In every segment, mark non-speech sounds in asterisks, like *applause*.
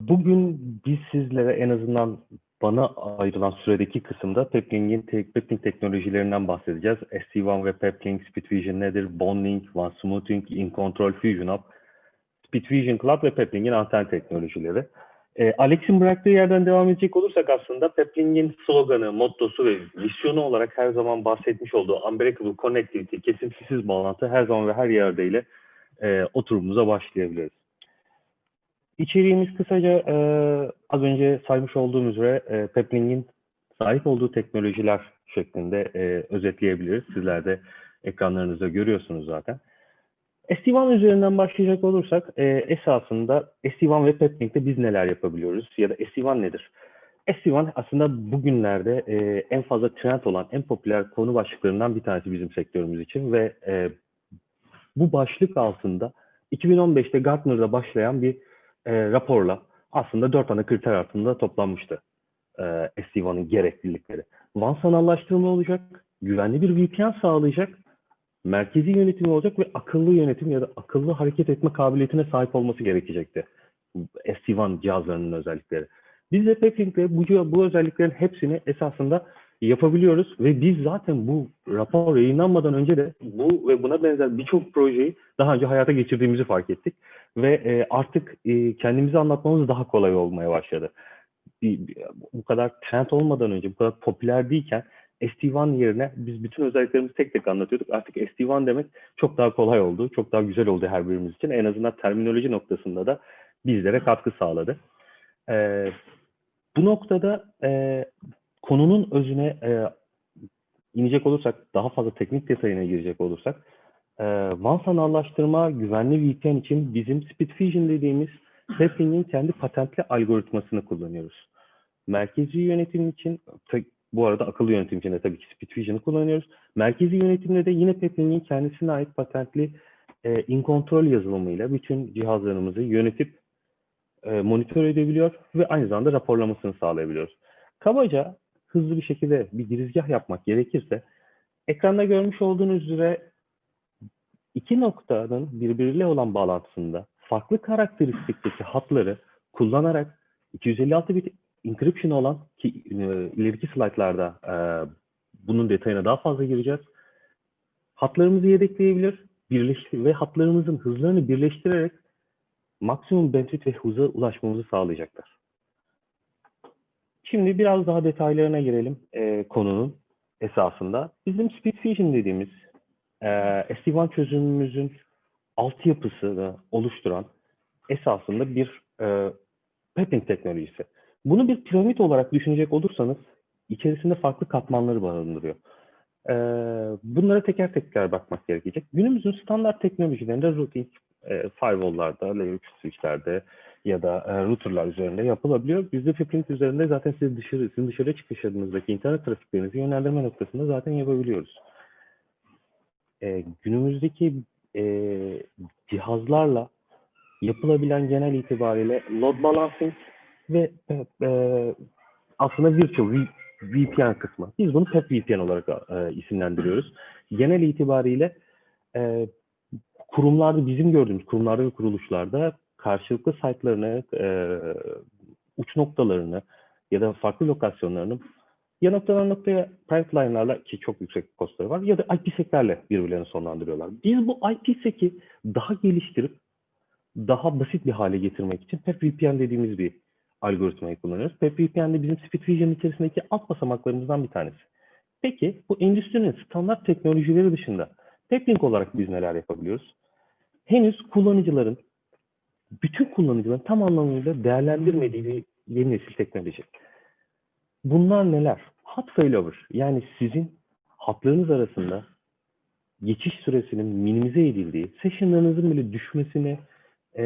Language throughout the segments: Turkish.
Bugün biz sizlere en azından bana ayrılan süredeki kısımda Pepling'in te teknolojilerinden bahsedeceğiz. SD1 ve Pepling, SpeedVision nedir? Bonding, One Smoothing, In Control, Fusion Hub, SpeedVision Cloud ve Pepling'in anten teknolojileri. E, Alex'in bıraktığı yerden devam edecek olursak aslında Pepling'in sloganı, mottosu ve vizyonu olarak her zaman bahsetmiş olduğu Unbreakable Connectivity, kesintisiz bağlantı her zaman ve her yerdeyle e, oturumumuza başlayabiliriz. İçeriğimiz kısaca e, az önce saymış olduğum üzere e, Pepling'in sahip olduğu teknolojiler şeklinde e, özetleyebiliriz. Sizler de ekranlarınızda görüyorsunuz zaten. SD-WAN üzerinden başlayacak olursak e, esasında SD-WAN ve Pepling'de biz neler yapabiliyoruz ya da SD-WAN nedir? SD-WAN aslında bugünlerde e, en fazla trend olan, en popüler konu başlıklarından bir tanesi bizim sektörümüz için ve e, bu başlık altında 2015'te Gartner'da başlayan bir e, raporla aslında dört ana kriter altında toplanmıştı e, SD-WAN'ın gereklilikleri. WAN sanallaştırma olacak, güvenli bir VPN sağlayacak, merkezi yönetimi olacak ve akıllı yönetim ya da akıllı hareket etme kabiliyetine sahip olması gerekecekti. SD-WAN cihazlarının özellikleri. Biz de Pepling'le bu, bu özelliklerin hepsini esasında yapabiliyoruz ve biz zaten bu rapor yayınlanmadan önce de bu ve buna benzer birçok projeyi daha önce hayata geçirdiğimizi fark ettik ve e, artık e, kendimizi anlatmamız daha kolay olmaya başladı. Bir, bir, bu kadar trend olmadan önce, bu kadar popüler değilken SD-WAN yerine biz bütün özelliklerimizi tek tek anlatıyorduk. Artık SD-WAN demek çok daha kolay oldu, çok daha güzel oldu her birimiz için. En azından terminoloji noktasında da bizlere katkı sağladı. Ee, bu noktada e, konunun özüne e, inecek olursak, daha fazla teknik detayına girecek olursak, e, WAN sanallaştırma güvenli VPN için bizim SpeedFusion dediğimiz Pepling'in kendi patentli algoritmasını kullanıyoruz. Merkezi yönetim için, bu arada akıllı yönetim için de tabii ki SpeedFusion'ı kullanıyoruz. Merkezi yönetimde de yine Pepling'in kendisine ait patentli e, in control yazılımıyla bütün cihazlarımızı yönetip e, monitör edebiliyor ve aynı zamanda raporlamasını sağlayabiliyoruz. Kabaca hızlı bir şekilde bir girizgah yapmak gerekirse ekranda görmüş olduğunuz üzere iki noktanın birbiriyle olan bağlantısında farklı karakteristikteki hatları kullanarak 256 bit encryption olan ki e, ileriki slaytlarda e, bunun detayına daha fazla gireceğiz. Hatlarımızı yedekleyebilir birleş ve hatlarımızın hızlarını birleştirerek maksimum bandwidth ve hıza ulaşmamızı sağlayacaklar. Şimdi biraz daha detaylarına girelim e, konunun esasında. Bizim SpeedFusion dediğimiz e, SD-WAN çözümümüzün altyapısını oluşturan esasında bir e, Peplink teknolojisi. Bunu bir piramit olarak düşünecek olursanız içerisinde farklı katmanları barındırıyor. E, bunlara teker teker bakmak gerekecek. Günümüzün standart teknolojilerinde routing, e, firewall'larda, layer 3 switch'lerde ya da e, router'lar üzerinde yapılabiliyor. Biz de Peplink üzerinde zaten siz dışarı, sizin dışarı çıkışlarınızdaki internet trafiklerinizi yönlendirme noktasında zaten yapabiliyoruz. E, günümüzdeki e, cihazlarla yapılabilen genel itibariyle load balancing ve e, e, aslında virtual VPN kısmı. Biz bunu PEP VPN olarak e, isimlendiriyoruz. Genel itibariyle e, kurumlarda bizim gördüğümüz kurumlarda ve kuruluşlarda karşılıklı site'larını, e, uç noktalarını ya da farklı lokasyonlarını ya noktadan noktaya private line'larla ki çok yüksek kostları var ya da IPsec'lerle birbirlerini sonlandırıyorlar. Biz bu IPsec'i daha geliştirip daha basit bir hale getirmek için PEP-VPN dediğimiz bir algoritmayı kullanıyoruz. PEP-VPN de bizim SpeedVision içerisindeki alt basamaklarımızdan bir tanesi. Peki bu endüstrinin standart teknolojileri dışında Peplink olarak biz neler yapabiliyoruz? Henüz kullanıcıların, bütün kullanıcıların tam anlamıyla değerlendirmediği yeni nesil teknoloji. Bunlar neler? Hot failover yani sizin hatlarınız arasında geçiş süresinin minimize edildiği, sessionlarınızın bile düşmesine e,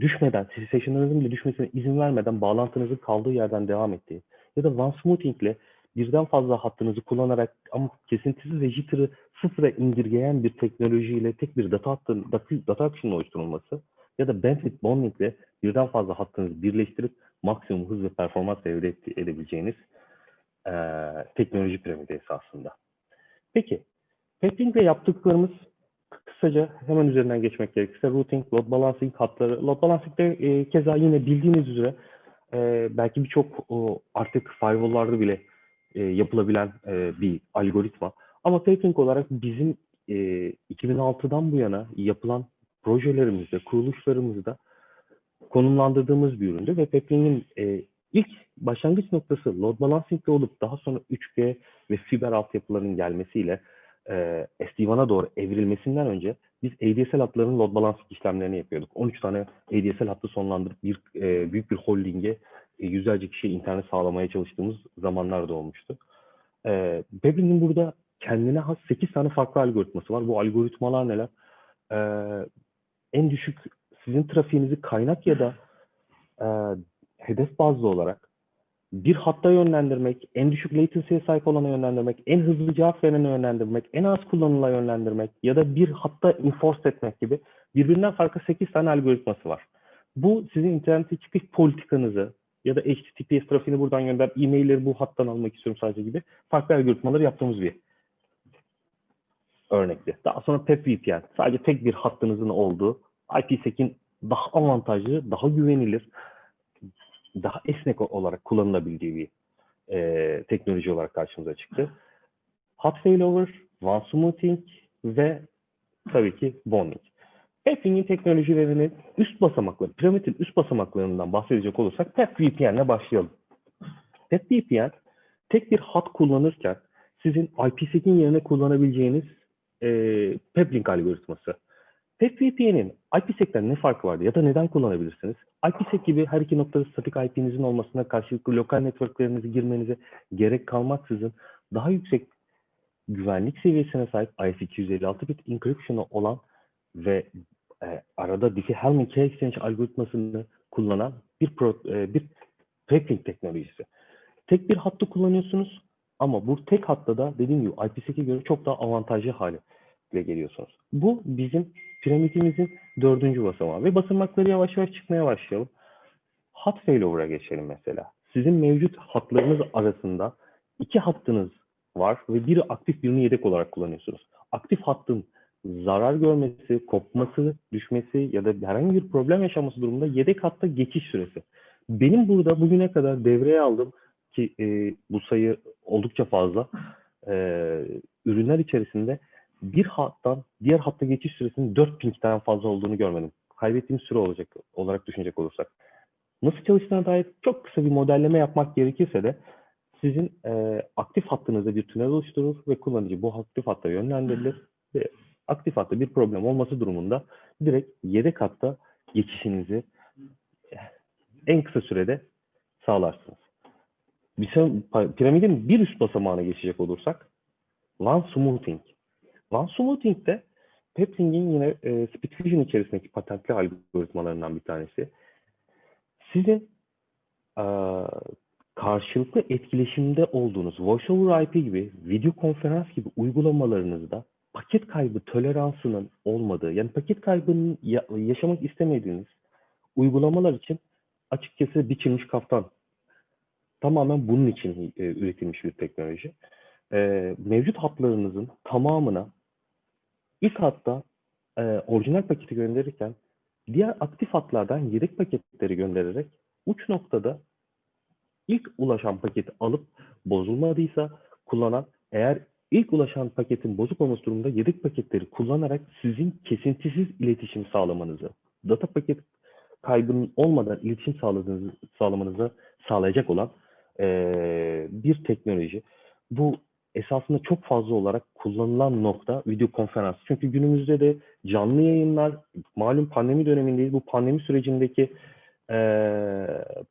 düşmeden, sessionlarınızın bile düşmesine izin vermeden bağlantınızın kaldığı yerden devam ettiği ya da one smoothing ile birden fazla hattınızı kullanarak ama kesintisiz ve jitter'ı sıfıra indirgeyen bir teknolojiyle tek bir data hattının, data akışının oluşturulması ya da bandwidth bonding ile birden fazla hattınızı birleştirip maksimum hız ve performans elde edebileceğiniz e, teknoloji piramidi esasında. Peki, Peplink ile yaptıklarımız kısaca hemen üzerinden geçmek gerekirse routing, load balancing hatları. Load balancing de e, keza yine bildiğiniz üzere e, belki birçok artık firewall'larda bile e, yapılabilen e, bir algoritma. Ama Piping olarak bizim e, 2006'dan bu yana yapılan projelerimizde, kuruluşlarımızda konumlandırdığımız bir üründü ve Pepling'in e, ilk başlangıç noktası load balancing'de olup daha sonra 3G ve fiber altyapıların gelmesiyle e, SD-WAN'a doğru evrilmesinden önce biz ADSL hatlarının load balancing işlemlerini yapıyorduk. 13 tane ADSL hattı sonlandırıp bir e, büyük bir holdinge e, yüzlerce kişiye internet sağlamaya çalıştığımız zamanlar da olmuştu. E, Pepling'in burada kendine has 8 tane farklı algoritması var. Bu algoritmalar neler? E, en düşük sizin trafiğinizi kaynak ya da e, hedef bazlı olarak bir hatta yönlendirmek, en düşük latency'ye sahip olana yönlendirmek, en hızlı cevap verene yönlendirmek, en az kullanıla yönlendirmek ya da bir hatta enforce etmek gibi birbirinden farklı 8 tane algoritması var. Bu sizin internete çıkış politikanızı ya da HTTPS trafiğini buradan gönder, e-mailleri bu hattan almak istiyorum sadece gibi farklı algoritmaları yaptığımız bir örnekti. Daha sonra PepVPN, sadece tek bir hattınızın olduğu IPsec'in daha avantajlı, daha güvenilir, daha esnek olarak kullanılabildiği bir e, teknoloji olarak karşımıza çıktı. Hot failover, one smoothing ve tabii ki bonding. Pepling'in teknolojilerinin üst basamakları, piramidin üst basamaklarından bahsedecek olursak PepVPN ile başlayalım. PepVPN tek bir hat kullanırken sizin IPsec'in yerine kullanabileceğiniz e, Peplink algoritması. PepVPN'in IPsec'ten ne farkı vardı ya da neden kullanabilirsiniz? IPsec gibi her iki noktada statik IP'nizin olmasına karşılıklı lokal networklerinizi girmenize gerek kalmaksızın daha yüksek güvenlik seviyesine sahip IS-256 bit encryption'ı olan ve e, arada Diffie-Hellman key exchange algoritmasını kullanan bir pro, e, bir Peplink teknolojisi. Tek bir hattı kullanıyorsunuz ama bu tek hatta da dediğim gibi IPsec'e göre çok daha avantajlı hale geliyorsunuz. Bu bizim piramidimizin dördüncü basamağı ve basamakları yavaş yavaş çıkmaya başlayalım. Hat failover'a geçelim mesela. Sizin mevcut hatlarınız arasında iki hattınız var ve biri aktif birini yedek olarak kullanıyorsunuz. Aktif hattın zarar görmesi, kopması, düşmesi ya da herhangi bir problem yaşaması durumunda yedek hatta geçiş süresi. Benim burada bugüne kadar devreye aldım ki e, bu sayı oldukça fazla. E, ürünler içerisinde bir hattan diğer hatta geçiş süresinin 4 ping'den fazla olduğunu görmedim. Kaybettiğim süre olacak olarak düşünecek olursak. Nasıl çalıştığına dair çok kısa bir modelleme yapmak gerekirse de sizin e, aktif hattınızda bir tünel oluşturur ve kullanıcı bu aktif hatta yönlendirilir *laughs* ve aktif hatta bir problem olması durumunda direkt yedek hatta geçişinizi en kısa sürede sağlarsınız. Bir piramidin bir üst basamağına geçecek olursak LAN smoothing. LAN smoothing de Pepling'in yine e, SpeedFusion içerisindeki patentli algoritmalarından bir tanesi. Sizin e, karşılıklı etkileşimde olduğunuz Voice over IP gibi, video konferans gibi uygulamalarınızda paket kaybı toleransının olmadığı, yani paket kaybının ya, yaşamak istemediğiniz uygulamalar için açıkçası biçilmiş kaftan. Tamamen bunun için e, üretilmiş bir teknoloji. E, mevcut hatlarınızın tamamına ilk hatta e, orijinal paketi gönderirken diğer aktif hatlardan yedek paketleri göndererek uç noktada ilk ulaşan paketi alıp bozulmadıysa kullanan eğer ilk ulaşan paketin bozuk olması durumunda yedek paketleri kullanarak sizin kesintisiz iletişim sağlamanızı, data paket kaybının olmadan iletişim sağladığınızı, sağlamanızı sağlayacak olan e, bir teknoloji. Bu esasında çok fazla olarak kullanılan nokta video konferans. Çünkü günümüzde de canlı yayınlar, malum pandemi dönemindeyiz. Bu pandemi sürecindeki e,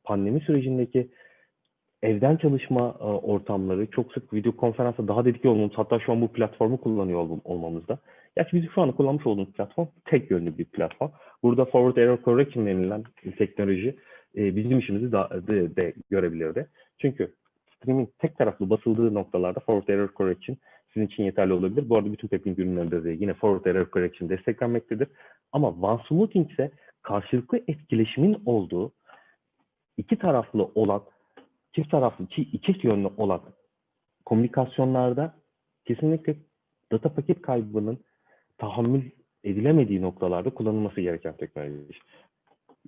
pandemi sürecindeki evden çalışma e, ortamları çok sık video konferansa daha dedike olmamız, hatta şu an bu platformu kullanıyor ol, olmamızda. Gerçi bizim şu anda kullanmış olduğumuz platform tek yönlü bir platform. Burada forward error correction denilen teknoloji e, bizim işimizi da, de, de görebilirdi. Çünkü streaming tek taraflı basıldığı noktalarda forward error correction sizin için yeterli olabilir. Bu arada bütün Peplink ürünlerinde de yine forward error correction desteklenmektedir. Ama one smoothing ise karşılıklı etkileşimin olduğu iki taraflı olan çift taraflı, iki yönlü olan komünikasyonlarda kesinlikle data paket kaybının tahammül edilemediği noktalarda kullanılması gereken teknoloji.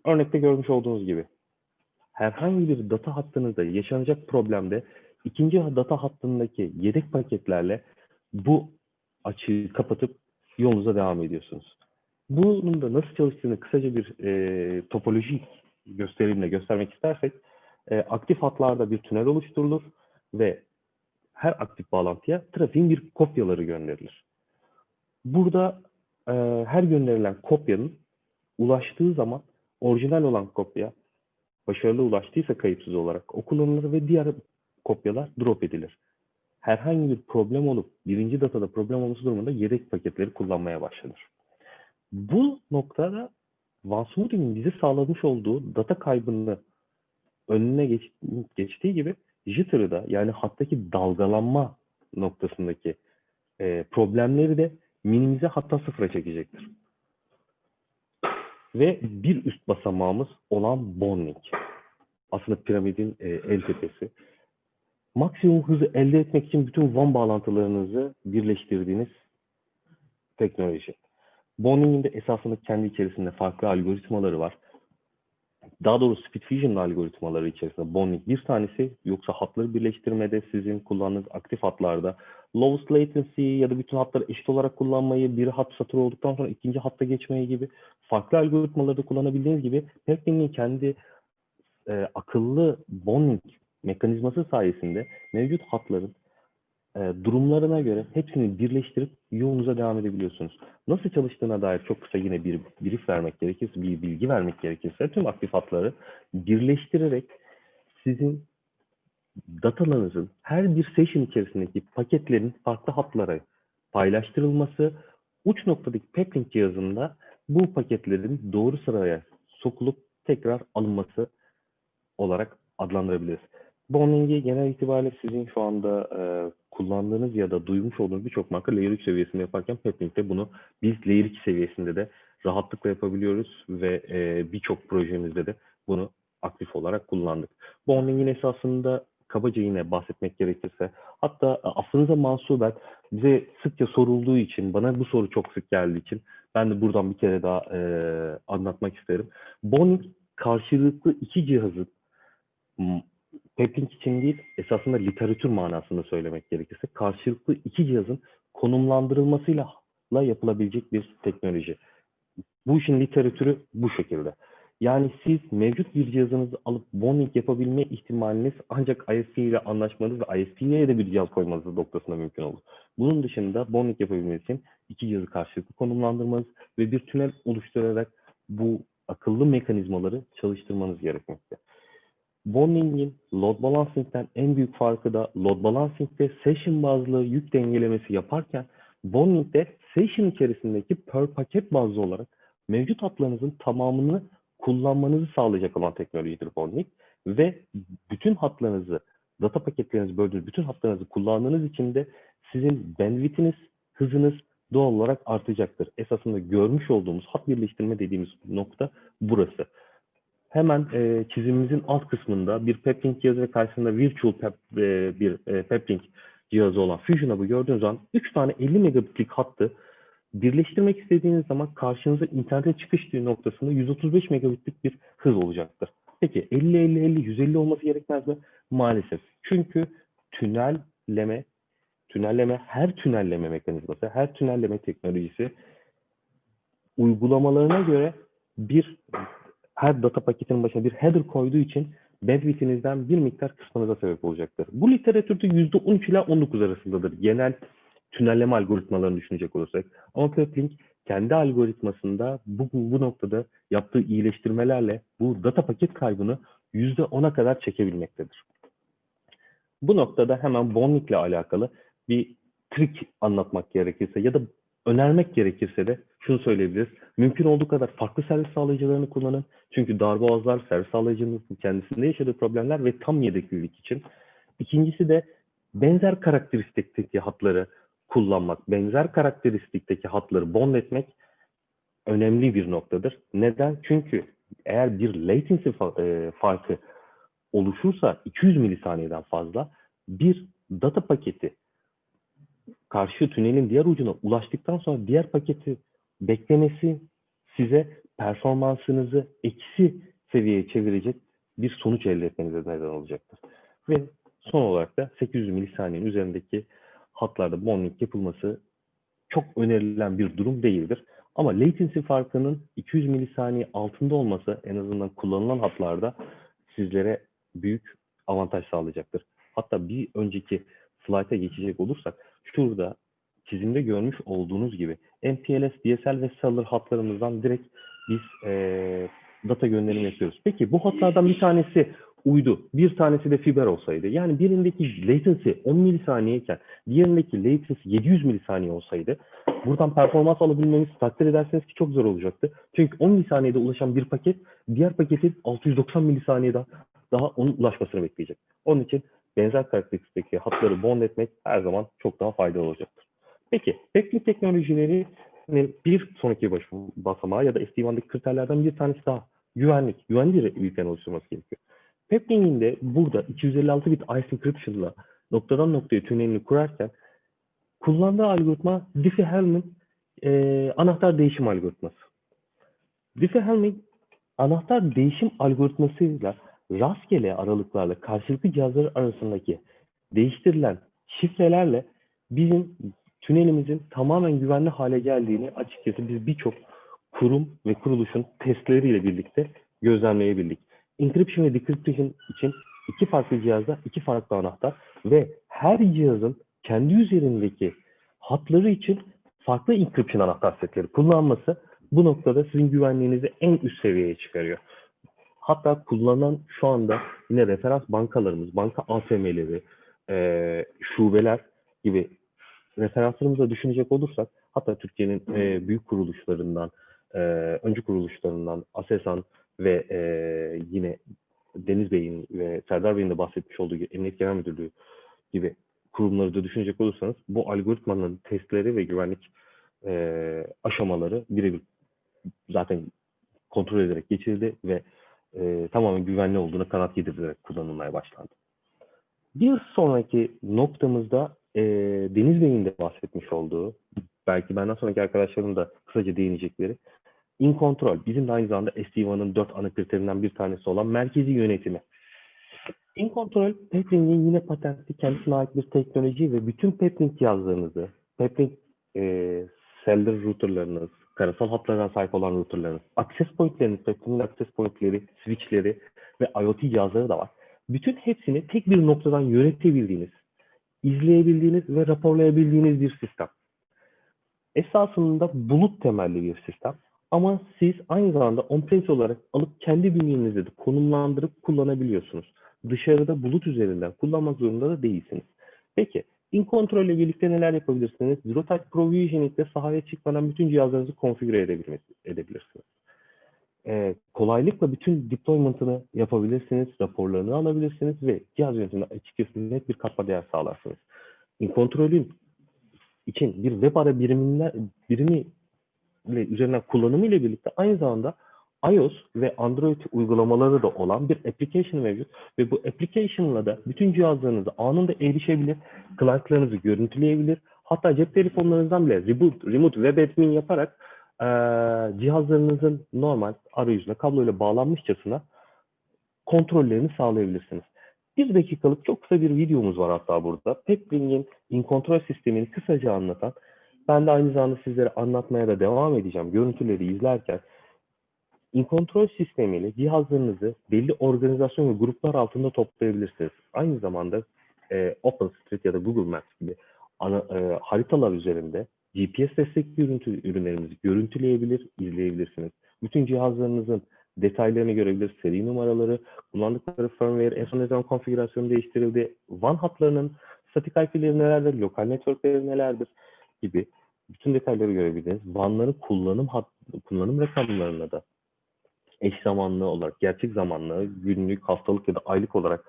Örnekte görmüş olduğunuz gibi herhangi bir data hattınızda yaşanacak problemde ikinci data hattındaki yedek paketlerle bu açığı kapatıp yolunuza devam ediyorsunuz. Bunun da nasıl çalıştığını kısaca bir e, topolojik gösterimle göstermek istersek e, aktif hatlarda bir tünel oluşturulur ve her aktif bağlantıya trafiğin bir kopyaları gönderilir. Burada e, her gönderilen kopyanın ulaştığı zaman orijinal olan kopya başarılı ulaştıysa kayıpsız olarak o kullanılır ve diğer kopyalar drop edilir. Herhangi bir problem olup birinci datada problem olması durumunda yedek paketleri kullanmaya başlanır. Bu noktada OneSmoothie'nin bize sağlamış olduğu data kaybını önüne geç, geçtiği gibi jitter'ı da yani hattaki dalgalanma noktasındaki e, problemleri de minimize hatta sıfıra çekecektir. Ve bir üst basamağımız olan bonding. Aslında piramidin e, el tepesi. Maksimum hızı elde etmek için bütün WAN bağlantılarınızı birleştirdiğiniz teknoloji. Bonding'in de esasında kendi içerisinde farklı algoritmaları var. Daha doğrusu SpeedFusion algoritmaları içerisinde bonding bir tanesi yoksa hatları birleştirmede sizin kullandığınız aktif hatlarda lowest latency ya da bütün hatları eşit olarak kullanmayı, bir hat satır olduktan sonra ikinci hatta geçmeyi gibi farklı algoritmaları da kullanabildiğiniz gibi Packling'in kendi e, akıllı bonding mekanizması sayesinde mevcut hatların e, durumlarına göre hepsini birleştirip yolunuza devam edebiliyorsunuz. Nasıl çalıştığına dair çok kısa yine bir brief vermek gerekirse, bir bilgi vermek gerekirse tüm aktif hatları birleştirerek sizin datalarınızın her bir session içerisindeki paketlerin farklı hatlara paylaştırılması, uç noktadaki peplink cihazında bu paketlerin doğru sıraya sokulup tekrar alınması olarak adlandırabiliriz. Bonding'i genel itibariyle sizin şu anda e, kullandığınız ya da duymuş olduğunuz birçok marka Layer 3 seviyesinde yaparken Pepling'de bunu biz Layer 2 seviyesinde de rahatlıkla yapabiliyoruz ve e, birçok projemizde de bunu aktif olarak kullandık. Bonding'in esasında kabaca yine bahsetmek gerekirse hatta aslınıza mansuben bize sıkça sorulduğu için bana bu soru çok sık geldiği için ben de buradan bir kere daha e, anlatmak isterim. Bonding karşılıklı iki cihazın Peplink için değil, esasında literatür manasında söylemek gerekirse karşılıklı iki cihazın konumlandırılmasıyla yapılabilecek bir teknoloji. Bu işin literatürü bu şekilde. Yani siz mevcut bir cihazınızı alıp bonding yapabilme ihtimaliniz ancak ISP ile anlaşmanız ve ISP'ye de bir cihaz koymanız noktasında mümkün olur. Bunun dışında bonding yapabilmeniz için iki cihazı karşılıklı konumlandırmanız ve bir tünel oluşturarak bu akıllı mekanizmaları çalıştırmanız gerekmekte. Bonding'in load balancing'den en büyük farkı da load balancing'de session bazlı yük dengelemesi yaparken Bonding'de session içerisindeki per paket bazlı olarak mevcut hatlarınızın tamamını kullanmanızı sağlayacak olan teknolojidir Bonding ve bütün hatlarınızı data paketlerinizi böldüğünüz bütün hatlarınızı kullandığınız için de sizin bandwidth'iniz, hızınız doğal olarak artacaktır. Esasında görmüş olduğumuz hat birleştirme dediğimiz nokta burası hemen e, çizimimizin alt kısmında bir Peplink cihazı ve karşısında virtual pep, e, bir e, Peplink cihazı olan Fusion Hub'ı gördüğünüz zaman 3 tane 50 megabitlik hattı birleştirmek istediğiniz zaman karşınıza internete çıkış noktasında 135 megabitlik bir hız olacaktır. Peki 50 50 50 150 olması gerekmez mi? Maalesef. Çünkü tünelleme tünelleme her tünelleme mekanizması, her tünelleme teknolojisi uygulamalarına göre bir her data paketinin başına bir header koyduğu için bandwidth'inizden bir miktar kısmanıza sebep olacaktır. Bu literatürde %13 ile 19 arasındadır. Genel tünelleme algoritmalarını düşünecek olursak. Ama Peplink kendi algoritmasında bu, bu noktada yaptığı iyileştirmelerle bu data paket kaybını %10'a kadar çekebilmektedir. Bu noktada hemen Bonding ile alakalı bir trik anlatmak gerekirse ya da önermek gerekirse de şunu söyleyebiliriz. Mümkün olduğu kadar farklı servis sağlayıcılarını kullanın. Çünkü darboğazlar servis sağlayıcının kendisinde yaşadığı problemler ve tam yedeklilik için. İkincisi de benzer karakteristikteki hatları kullanmak, benzer karakteristikteki hatları bond etmek önemli bir noktadır. Neden? Çünkü eğer bir latency e, farkı oluşursa 200 milisaniyeden fazla bir data paketi karşı tünelin diğer ucuna ulaştıktan sonra diğer paketi beklemesi size performansınızı eksi seviyeye çevirecek bir sonuç elde etmenize neden olacaktır. Ve son olarak da 800 milisaniyenin üzerindeki hatlarda bonding yapılması çok önerilen bir durum değildir. Ama latency farkının 200 milisaniye altında olması en azından kullanılan hatlarda sizlere büyük avantaj sağlayacaktır. Hatta bir önceki slayta geçecek olursak şurada çizimde görmüş olduğunuz gibi MPLS, DSL ve Cellular hatlarımızdan direkt biz eee, data gönderimi yapıyoruz. Peki bu hatlardan bir tanesi uydu, bir tanesi de fiber olsaydı. Yani birindeki latency 10 milisaniyeyken diğerindeki latency 700 milisaniye olsaydı buradan performans alabilmemiz takdir ederseniz ki çok zor olacaktı. Çünkü 10 milisaniyede ulaşan bir paket diğer paketin 690 milisaniyede daha onun ulaşmasını bekleyecek. Onun için benzer karakteristikteki hatları bond etmek her zaman çok daha faydalı olacaktır. Peki, teknik teknolojileri bir sonraki baş, basamağı ya da SD-WAN'daki kriterlerden bir tanesi daha güvenlik. Güvenli büyükten oluşturması gerekiyor. Pepling'in de burada 256 bit ICE encryption'la noktadan noktaya tünelini kurarken kullandığı algoritma Diffie-Hellman e, anahtar değişim algoritması. Diffie-Hellman anahtar değişim algoritmasıyla rastgele aralıklarla karşılıklı cihazlar arasındaki değiştirilen şifrelerle bizim tünelimizin tamamen güvenli hale geldiğini açıkçası biz birçok kurum ve kuruluşun testleriyle birlikte gözlemleyebildik. Encryption ve decryption için iki farklı cihazda iki farklı anahtar ve her cihazın kendi üzerindeki hatları için farklı encryption anahtar setleri kullanması bu noktada sizin güvenliğinizi en üst seviyeye çıkarıyor. Hatta kullanılan şu anda yine referans bankalarımız, banka ATM'leri, e, şubeler gibi referanslarımıza düşünecek olursak hatta Türkiye'nin e, büyük kuruluşlarından, e, öncü kuruluşlarından Aselsan ve e, yine Deniz Bey'in ve Serdar Bey'in de bahsetmiş olduğu gibi Emniyet Genel Müdürlüğü gibi kurumları da düşünecek olursanız bu algoritmanın testleri ve güvenlik e, aşamaları birebir zaten kontrol ederek geçirildi ve e, tamamen güvenli olduğuna kanat yedirilerek kullanılmaya başlandı. Bir sonraki noktamızda e, Deniz Bey'in de bahsetmiş olduğu, belki benden sonraki arkadaşlarım da kısaca değinecekleri, in control, bizim de aynı zamanda SD-WAN'ın dört ana kriterinden bir tanesi olan merkezi yönetimi. In control, Pepling'in yine patentli kendisine ait bir teknoloji ve bütün Pepling cihazlarınızı, Pepling e, cellular routerlarınız, karasal hatlarına sahip olan routerlarınız, access pointleriniz, Pepling'in access pointleri, switchleri ve IoT cihazları da var. Bütün hepsini tek bir noktadan yönetebildiğiniz, izleyebildiğiniz ve raporlayabildiğiniz bir sistem. Esasında bulut temelli bir sistem. Ama siz aynı zamanda on-premise olarak alıp kendi bünyenizde de konumlandırıp kullanabiliyorsunuz. Dışarıda bulut üzerinden kullanmak zorunda da değilsiniz. Peki, in control ile birlikte neler yapabilirsiniz? Zero Touch Provisioning ile sahaya çıkmadan bütün cihazlarınızı konfigüre edebilirsiniz. Ee, kolaylıkla bütün deployment'ını yapabilirsiniz, raporlarını alabilirsiniz ve cihaz yönetiminde açıkçası net bir katma değer sağlarsınız. In Control'ün için bir web ara birimine, birimi ile üzerinden kullanımı ile birlikte aynı zamanda iOS ve Android uygulamaları da olan bir application mevcut ve bu application'la da bütün cihazlarınızı anında erişebilir, client'larınızı görüntüleyebilir. Hatta cep telefonlarınızdan bile reboot, remote web admin yaparak e, cihazlarınızın normal arayüzüne kabloyla bağlanmışçasına kontrollerini sağlayabilirsiniz. Bir dakikalık çok kısa bir videomuz var hatta burada. Pepling'in in control sistemini kısaca anlatan ben de aynı zamanda sizlere anlatmaya da devam edeceğim. Görüntüleri izlerken in control sistemiyle cihazlarınızı belli organizasyon ve gruplar altında toplayabilirsiniz. Aynı zamanda e, OpenStreet ya da Google Maps gibi ana, e, haritalar üzerinde GPS destekli görüntü ürünlerimizi görüntüleyebilir, izleyebilirsiniz. Bütün cihazlarınızın detaylarını görebilir, seri numaraları, kullandıkları firmware, en son ne zaman konfigürasyonu değiştirildi, WAN hatlarının statik IP'leri nelerdir, lokal networkleri nelerdir gibi bütün detayları görebiliriz. WAN'ların kullanım hat, kullanım rakamlarına da eş zamanlı olarak, gerçek zamanlı, günlük, haftalık ya da aylık olarak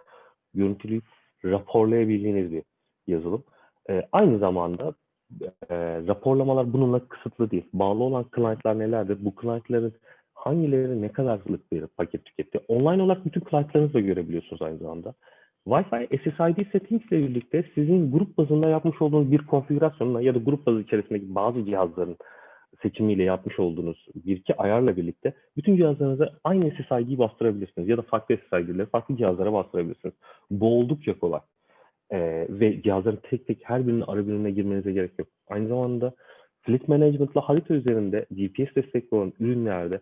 görüntüleyip raporlayabildiğiniz bir yazılım. Ee, aynı zamanda e, raporlamalar bununla kısıtlı değil. Bağlı olan client'lar nelerdir? Bu client'ların hangileri ne kadarlık bir paket tüketti? Online olarak bütün client'larınızı da görebiliyorsunuz aynı zamanda. Wi-Fi SSID settings ile birlikte sizin grup bazında yapmış olduğunuz bir konfigürasyonla ya da grup bazı içerisindeki bazı cihazların seçimiyle yapmış olduğunuz bir iki ayarla birlikte bütün cihazlarınıza aynı SSID'yi bastırabilirsiniz ya da farklı SSID'leri farklı cihazlara bastırabilirsiniz. Bu oldukça kolay. Ee, ve cihazların tek tek her birinin ara birimine girmenize gerek yok. Aynı zamanda fleet management'la harita üzerinde GPS destekli olan ürünlerde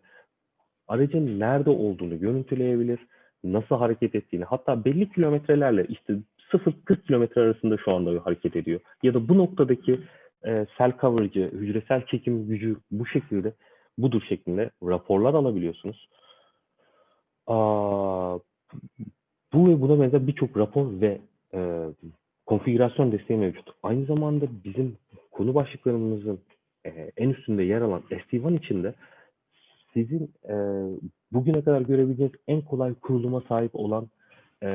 aracın nerede olduğunu görüntüleyebilir, nasıl hareket ettiğini, hatta belli kilometrelerle işte 0-40 kilometre arasında şu anda hareket ediyor. Ya da bu noktadaki e, cell coverage'ı, hücresel çekim gücü bu şekilde, budur şeklinde raporlar alabiliyorsunuz. Aa, bu ve buna benzer birçok rapor ve e, konfigürasyon desteği mevcut. Aynı zamanda bizim konu başlıklarımızın e, en üstünde yer alan SD-WAN içinde sizin e, bugüne kadar görebileceğiniz en kolay kuruluma sahip olan e,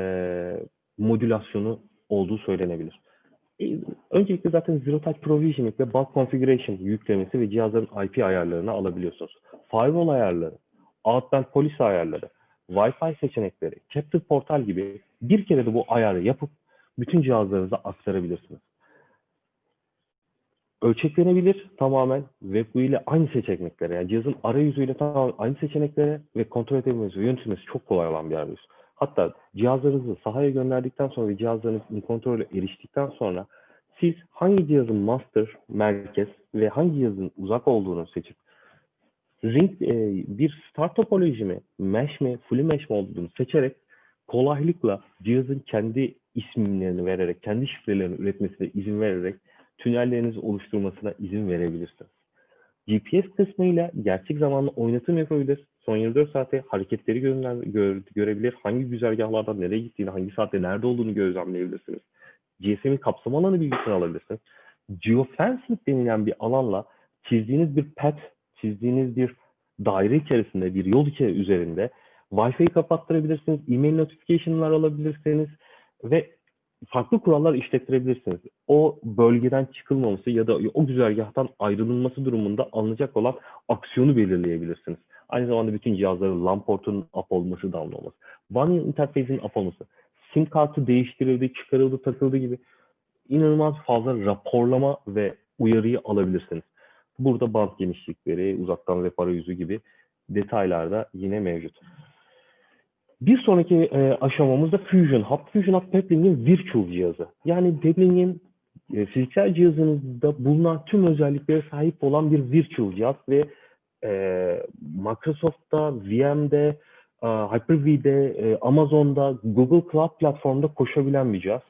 modülasyonu olduğu söylenebilir. E, öncelikle zaten Zero Touch Provisioning ve Bulk Configuration yüklemesi ve cihazların IP ayarlarını alabiliyorsunuz. Firewall ayarları, Outbound Policy ayarları, Wi-Fi seçenekleri, Captive Portal gibi bir kere de bu ayarı yapıp bütün cihazlarınıza aktarabilirsiniz. Ölçeklenebilir tamamen ve bu ile aynı seçeneklere, yani cihazın arayüzüyle tamamen aynı seçeneklere ve kontrol edebilmesi ve yönetilmesi çok kolay olan bir arayüz. Hatta cihazlarınızı sahaya gönderdikten sonra ve cihazlarınız kontrole eriştikten sonra siz hangi cihazın master, merkez ve hangi cihazın uzak olduğunu seçip ring e, bir start topoloji mi, mesh mi, fully mesh mi olduğunu seçerek kolaylıkla cihazın kendi isimlerini vererek, kendi şifrelerini üretmesine izin vererek tünellerinizi oluşturmasına izin verebilirsiniz. GPS kısmıyla gerçek zamanlı oynatım yapabilir. Son 24 saate hareketleri görünler, gör, görebilir. Hangi güzergahlardan nereye gittiğini, hangi saatte nerede olduğunu gözlemleyebilirsiniz. GSM'in kapsam alanı bilgisini alabilirsiniz. Geofencing denilen bir alanla çizdiğiniz bir pet, çizdiğiniz bir daire içerisinde, bir yol içerisinde üzerinde Wi-Fi'yi kapattırabilirsiniz, e-mail notification'lar alabilirsiniz ve farklı kurallar işlettirebilirsiniz. O bölgeden çıkılmaması ya da o güzergahtan ayrılınması durumunda alınacak olan aksiyonu belirleyebilirsiniz. Aynı zamanda bütün cihazların LAN portunun up olması, down olması. One interface'in up olması. SIM kartı değiştirildi, çıkarıldı, takıldı gibi inanılmaz fazla raporlama ve uyarıyı alabilirsiniz. Burada band genişlikleri, uzaktan web arayüzü gibi detaylar da yine mevcut. Bir sonraki e, aşamamız da Fusion Hub. Fusion Hub Pepling'in virtual cihazı. Yani Pepling'in e, fiziksel cihazınızda bulunan tüm özelliklere sahip olan bir virtual cihaz ve e, Microsoft'ta, VM'de, e, Hyper-V'de, e, Amazon'da, Google Cloud platformda koşabilen bir cihaz.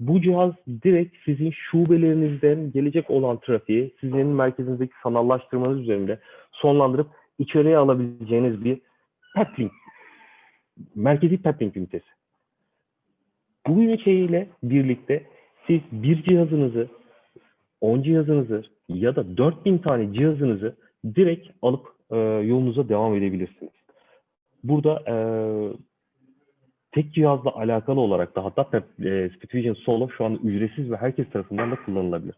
Bu cihaz direkt sizin şubelerinizden gelecek olan trafiği sizin merkezinizdeki sanallaştırmanız üzerinde sonlandırıp içeriye alabileceğiniz bir Peplink merkezi tapping ünitesi. Bu üniteyle birlikte siz bir cihazınızı, 10 cihazınızı ya da 4000 tane cihazınızı direkt alıp e, yolunuza devam edebilirsiniz. Burada e, tek cihazla alakalı olarak da hatta e, SpeedVision Solo şu anda ücretsiz ve herkes tarafından da kullanılabilir.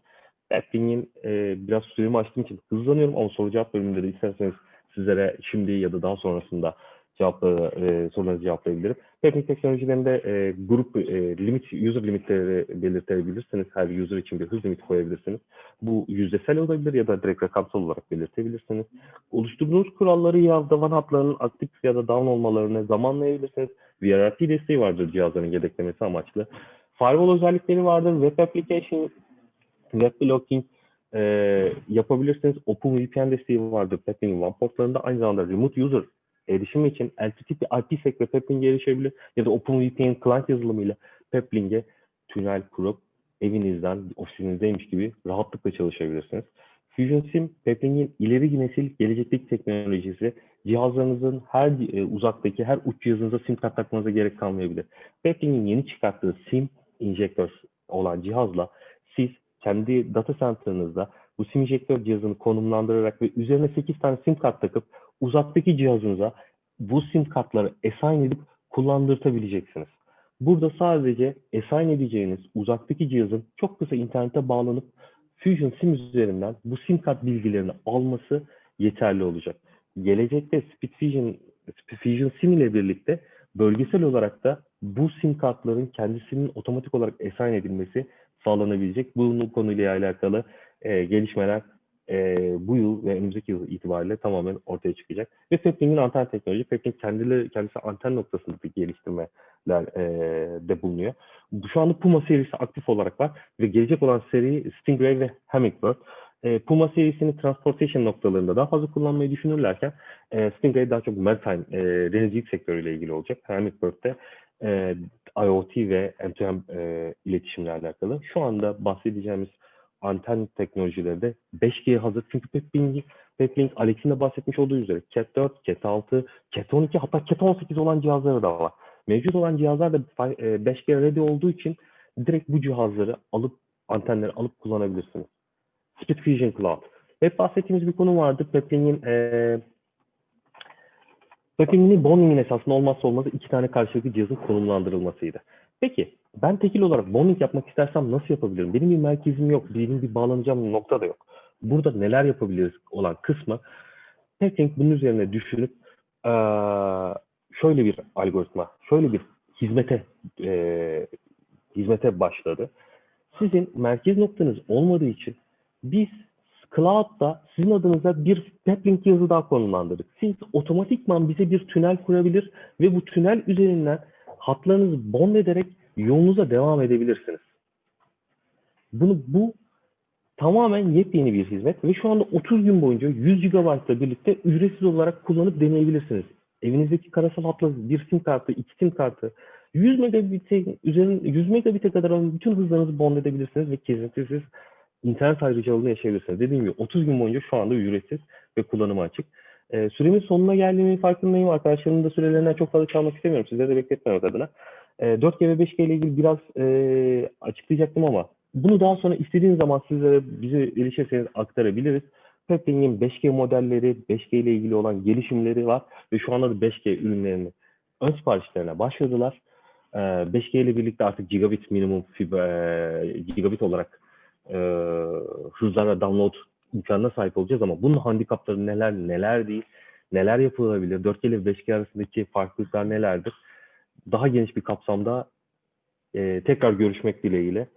Tapping'in e, biraz süremi açtığım için hızlanıyorum ama soru cevap bölümünde de isterseniz sizlere şimdi ya da daha sonrasında cevapları, e, sorularınızı cevaplayabilirim. Teknik teknolojilerinde e, grup e, limit, user limitleri belirtebilirsiniz. Her user için bir hız limiti koyabilirsiniz. Bu yüzdesel olabilir ya da direkt rakamsal olarak belirtebilirsiniz. Oluşturduğunuz kuralları ya da one hot'ların aktif ya da down olmalarını zamanlayabilirsiniz. VRT desteği vardır cihazların yedeklemesi amaçlı. Firewall özellikleri vardır. Web application, web blocking, e, yapabilirsiniz. OpenVPN desteği vardır. Peplink One portlarında aynı zamanda remote user erişim için LTTP IPsec ve Pepling'e erişebilir ya da OpenVPN client yazılımıyla Pepling'e tünel kurup evinizden, ofisinizdeymiş gibi rahatlıkla çalışabilirsiniz. Fusion SIM, Pepling'in ileri nesil gelecekteki teknolojisi cihazlarınızın her e, uzaktaki her uç cihazınıza SIM kart takmanıza gerek kalmayabilir. Pepling'in yeni çıkarttığı SIM injektör olan cihazla siz kendi data center'ınızda bu SIM injektör cihazını konumlandırarak ve üzerine 8 tane SIM kart takıp uzaktaki cihazınıza bu SIM kartları assign edip kullandırtabileceksiniz. Burada sadece assign edeceğiniz uzaktaki cihazın çok kısa internete bağlanıp Fusion SIM üzerinden bu SIM kart bilgilerini alması yeterli olacak. Gelecekte SpeedFusion, SpeedFusion SIM ile birlikte bölgesel olarak da bu sim kartların kendisinin otomatik olarak assign edilmesi sağlanabilecek. Bunun konuyla alakalı e, gelişmeler e, bu yıl ve önümüzdeki yıl itibariyle tamamen ortaya çıkacak. Ve Pepling'in anten teknoloji, Pepling kendileri, kendisi anten noktasında bir geliştirmeler e, de bulunuyor. Bu- Şu anda Puma serisi aktif olarak var ve gelecek olan seri Stingray ve Hummingbird. E, Puma serisini transportation noktalarında daha fazla kullanmayı düşünürlerken e, Stingray daha çok maritime, e, denizcilik sektörüyle ilgili olacak. Hummingbird de e, IoT ve M2M e, iletişimle alakalı. Şu anda bahsedeceğimiz anten teknolojileri de 5G'ye hazır. Çünkü Peplink, Peplink Alex'in de bahsetmiş olduğu üzere Cat 4, Cat 6, Cat 12 hatta Cat 18 olan cihazları da var. Mevcut olan cihazlar da fi- e, 5G ready olduğu için direkt bu cihazları alıp antenleri alıp kullanabilirsiniz. SpeedFusion Cloud. Hep bahsettiğimiz bir konu vardı. Peplink'in e, Peplink'in bonding'in esasında olmazsa olmazı iki tane karşılıklı cihazın konumlandırılmasıydı. Peki ben tekil olarak bonding yapmak istersem nasıl yapabilirim? Benim bir merkezim yok, benim bir bağlanacağım nokta da yok. Burada neler yapabiliriz olan kısmı Peplink bunun üzerine düşünüp şöyle bir algoritma, şöyle bir hizmete hizmete başladı. Sizin merkez noktanız olmadığı için biz Cloud'da sizin adınıza bir Peplink cihazı daha konumlandırdık. Siz otomatikman bize bir tünel kurabilir ve bu tünel üzerinden hatlarınızı bond ederek yolunuza devam edebilirsiniz. Bunu bu tamamen yepyeni bir hizmet ve şu anda 30 gün boyunca 100 GB ile birlikte ücretsiz olarak kullanıp deneyebilirsiniz. Evinizdeki karasal hatla bir sim kartı, iki sim kartı, 100 megabit'e üzerine 100 megabit'e kadar olan bütün hızlarınızı bond edebilirsiniz ve kesintisiz internet ayrıcalığını yaşayabilirsiniz. Dediğim gibi 30 gün boyunca şu anda ücretsiz ve kullanıma açık. Ee, süremin sonuna geldiğimin farkındayım. Arkadaşlarımın da sürelerinden çok fazla çalmak istemiyorum. Sizleri de bekletmemek adına. Ee, 4G ve 5G ile ilgili biraz e, açıklayacaktım ama bunu daha sonra istediğiniz zaman sizlere bize erişirseniz aktarabiliriz. Pepling'in 5G modelleri, 5G ile ilgili olan gelişimleri var ve şu anda da 5G ürünlerini ön siparişlerine başladılar. Ee, 5G ile birlikte artık gigabit minimum fiber, gigabit olarak e, hızlara download imkanına sahip olacağız ama bunun handikapları neler neler değil, neler yapılabilir, 4G ile 5G arasındaki farklılıklar nelerdir? Daha geniş bir kapsamda e, tekrar görüşmek dileğiyle.